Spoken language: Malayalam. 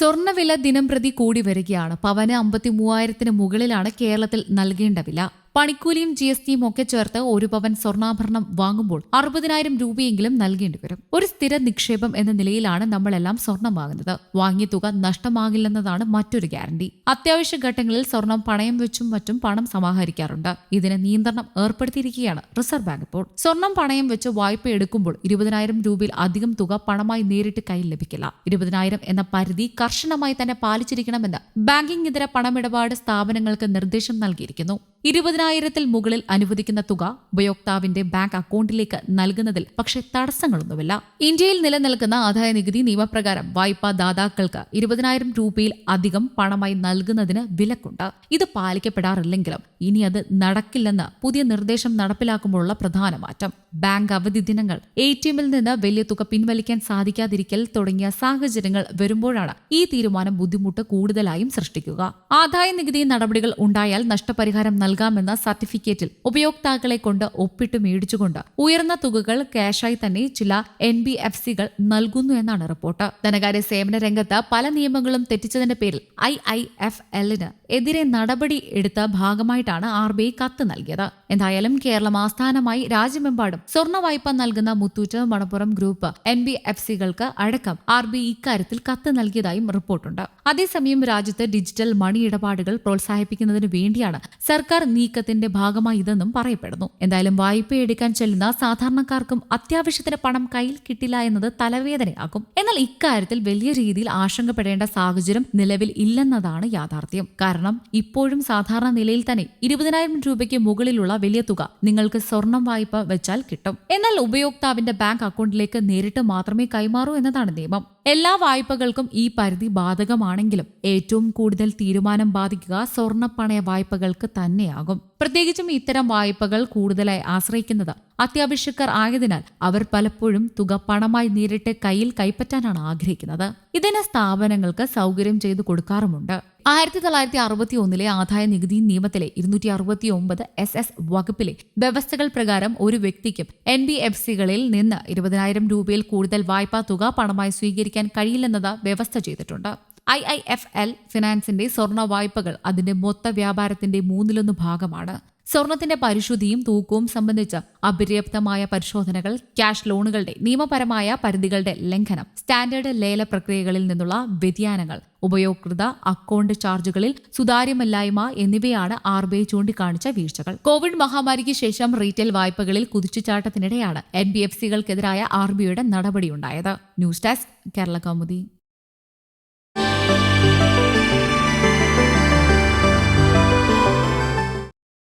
സ്വർണവില ദിനം പ്രതി കൂടി വരികയാണ്. പവന് അമ്പത്തി മൂവായിരത്തിന് മുകളിലാണ് കേരളത്തിൽ നൽകേണ്ട വില. പണിക്കൂലിയും ജി എസ് ടിയും ഒക്കെ ചേർത്ത് ഒരു പവൻ സ്വർണാഭരണം വാങ്ങുമ്പോൾ അറുപതിനായിരം രൂപയെങ്കിലും നൽകേണ്ടി വരും ഒരു സ്ഥിര നിക്ഷേപം എന്ന നിലയിലാണ് നമ്മളെല്ലാം സ്വർണം വാങ്ങുന്നത് വാങ്ങിയ തുക നഷ്ടമാകില്ലെന്നതാണ് മറ്റൊരു ഗ്യാരണ്ടി. അത്യാവശ്യ ഘട്ടങ്ങളിൽ സ്വർണം പണയം വെച്ചും മറ്റും പണം സമാഹരിക്കാറുണ്ട്. ഇതിന് നിയന്ത്രണം ഏർപ്പെടുത്തിയിരിക്കുകയാണ് റിസർവ് ബാങ്ക് ഇപ്പോൾ. സ്വർണം പണയം വെച്ച് വായ്പ എടുക്കുമ്പോൾ ഇരുപതിനായിരം രൂപയിൽ അധികം തുക പണമായി നേരിട്ട് കയ്യിൽ ലഭിക്കില്ല. ഇരുപതിനായിരം എന്ന പരിധി കർശനമായി തന്നെ പാലിച്ചിരിക്കണമെന്ന് ബാങ്കിംഗ് ഇതര പണമിടപാട് സ്ഥാപനങ്ങൾക്ക് നിർദ്ദേശം നൽകിയിരിക്കുന്നു. ഇരുപതിനായിരത്തിൽ മുകളിൽ അനുവദിക്കുന്ന തുക ഉപയോക്താവിന്റെ ബാങ്ക് അക്കൗണ്ടിലേക്ക് നൽകുന്നതിൽ പക്ഷേ തടസ്സങ്ങളൊന്നുമില്ല. ഇന്ത്യയിൽ നിലനിൽക്കുന്ന ആദായ നികുതി നിയമപ്രകാരം വായ്പാ ദാതാക്കൾക്ക് ഇരുപതിനായിരം രൂപയിൽ അധികം പണമായി നൽകുന്നതിന് വിലക്കുണ്ട്. ഇത് പാലിക്കപ്പെടാറില്ലെങ്കിലും ഇനി അത് നടക്കില്ലെന്ന് പുതിയ നിർദ്ദേശം നടപ്പിലാക്കുമ്പോഴുള്ള പ്രധാന മാറ്റം. ബാങ്ക് അവധി ദിനങ്ങൾ എ ടി എമ്മിൽ നിന്ന് വലിയ തുക പിൻവലിക്കാൻ സാധിക്കാതിരിക്കൽ തുടങ്ങിയ സാഹചര്യങ്ങൾ വരുമ്പോഴാണ് ഈ തീരുമാനം ബുദ്ധിമുട്ട് കൂടുതലായും സൃഷ്ടിക്കുക. ആദായ നികുതി നടപടികൾ ഉണ്ടായാൽ നഷ്ടപരിഹാരം നൽകാമെന്ന സർട്ടിഫിക്കറ്റിൽ ഉപയോക്താക്കളെ കൊണ്ട് ഒപ്പിട്ട് മേടിച്ചുകൊണ്ട് ഉയർന്ന തുകകൾ ക്യാഷായി തന്നെ ചില എൻ ബി എഫ് സികൾ നൽകുന്നു എന്നാണ് റിപ്പോർട്ട്. ധനകാര്യ സേവന രംഗത്ത് പല നിയമങ്ങളും തെറ്റിച്ചതിന്റെ പേരിൽ ഐ ഐ എഫ് എല്ലിന് എതിരെ നടപടി എടുത്ത ഭാഗമായിട്ടാണ് ആർ ബി ഐ കത്ത് നൽകിയത്. എന്തായാലും കേരളം ആസ്ഥാനമായി രാജ്യമെമ്പാടും സ്വർണ വായ്പ നൽകുന്ന Muthoot Manappuram group N B F സികൾക്ക് അടക്കം ആർ ബി ഇക്കാര്യത്തിൽ കത്ത് നൽകിയതായും റിപ്പോർട്ടുണ്ട്. അതേസമയം രാജ്യത്ത് ഡിജിറ്റൽ മണി ഇടപാടുകൾ പ്രോത്സാഹിപ്പിക്കുന്നതിന് വേണ്ടിയാണ് സർക്കാർ നീക്കത്തിന്റെ ഭാഗമായി ഇതെന്നും പറയപ്പെടുന്നു. എന്തായാലും വായ്പ എടുക്കാൻ ചെല്ലുന്ന സാധാരണക്കാർക്കും അത്യാവശ്യത്തിന് പണം കയ്യിൽ കിട്ടില്ല എന്നത് തലവേദനയാകും എന്നാൽ ഇക്കാര്യത്തിൽ വലിയ രീതിയിൽ ആശങ്കപ്പെടേണ്ട സാഹചര്യം നിലവിൽ ഇല്ലെന്നതാണ് യാഥാർത്ഥ്യം. കാരണം ഇപ്പോഴും സാധാരണ നിലയിൽ തന്നെ ഇരുപതിനായിരം രൂപയ്ക്ക് മുകളിലുള്ള വലിയ തുക നിങ്ങൾക്ക് സ്വർണം വായ്പ വെച്ചാൽ കിട്ടും. എന്നാൽ ഉപയോക്താവിന്റെ ബാങ്ക് അക്കൗണ്ടിലേക്ക് നേരിട്ട് മാത്രമേ കൈമാറൂ എന്നതാണ് നിയമം. എല്ലാ വായ്പകൾക്കും ഈ പരിധി ബാധകമാണെങ്കിലും ഏറ്റവും കൂടുതൽ തീരുമാനം ബാധിക്കുക സ്വർണപ്പണയ വായ്പകൾക്ക് തന്നെയാകും. പ്രത്യേകിച്ചും ഇത്തരം വായ്പകൾ കൂടുതലായി ആശ്രയിക്കുന്നത് അത്യാവശ്യക്കാർ ആയതിനാൽ അവർ പലപ്പോഴും തുക പണമായി നേരിട്ട് കയ്യിൽ കൈപ്പറ്റാനാണ് ആഗ്രഹിക്കുന്നത്. ഇതിന് സ്ഥാപനങ്ങൾക്ക് സൗകര്യം ചെയ്തു കൊടുക്കാറുമുണ്ട്. ആയിരത്തി തൊള്ളായിരത്തി അറുപത്തി ഒന്നിലെ ആദായ നികുതി നിയമത്തിലെ ഇരുന്നൂറ്റി അറുപത്തി ഒമ്പത് എസ് എസ് വകുപ്പിലെ വ്യവസ്ഥകൾ പ്രകാരം ഒരു വ്യക്തിക്കും എൻ ബി എഫ് സികളിൽ നിന്ന് ഇരുപതിനായിരം രൂപയിൽ കൂടുതൽ വായ്പാ തുക പണമായി സ്വീകരിക്കാൻ കഴിയില്ലെന്നത് വ്യവസ്ഥ ചെയ്തിട്ടുണ്ട്. ഐ ഐ എഫ് എൽ ഫിനാൻസിന്റെ സ്വർണ വായ്പകൾ അതിന്റെ മൊത്ത വ്യാപാരത്തിന്റെ മൂന്നിലൊന്ന് ഭാഗമാണ്. സ്വർണത്തിന്റെ പരിശുദ്ധിയും തൂക്കവും സംബന്ധിച്ച് അപര്യാപ്തമായ പരിശോധനകൾ ക്യാഷ് ലോണുകളുടെ നിയമപരമായ പരിധികളുടെ ലംഘനം സ്റ്റാൻഡേർഡ് ലേല പ്രക്രിയകളിൽ നിന്നുള്ള വ്യതിയാനങ്ങൾ ഉപയോക്തൃത അക്കൗണ്ട് ചാർജുകളിൽ സുതാര്യമല്ലായ്മ എന്നിവയാണ് ആർ ബി ഐ ചൂണ്ടിക്കാണിച്ച വീഴ്ചകൾ. കോവിഡ് മഹാമാരിക്ക് ശേഷം റീറ്റെയിൽ വായ്പകളിൽ കുതിച്ചുചാട്ടത്തിനിടെയാണ് എൻ ബി എഫ് സികൾക്കെതിരായ ആർ ബി ഐയുടെ നടപടിയുണ്ടായത്. News desk Kerala Kaumudi.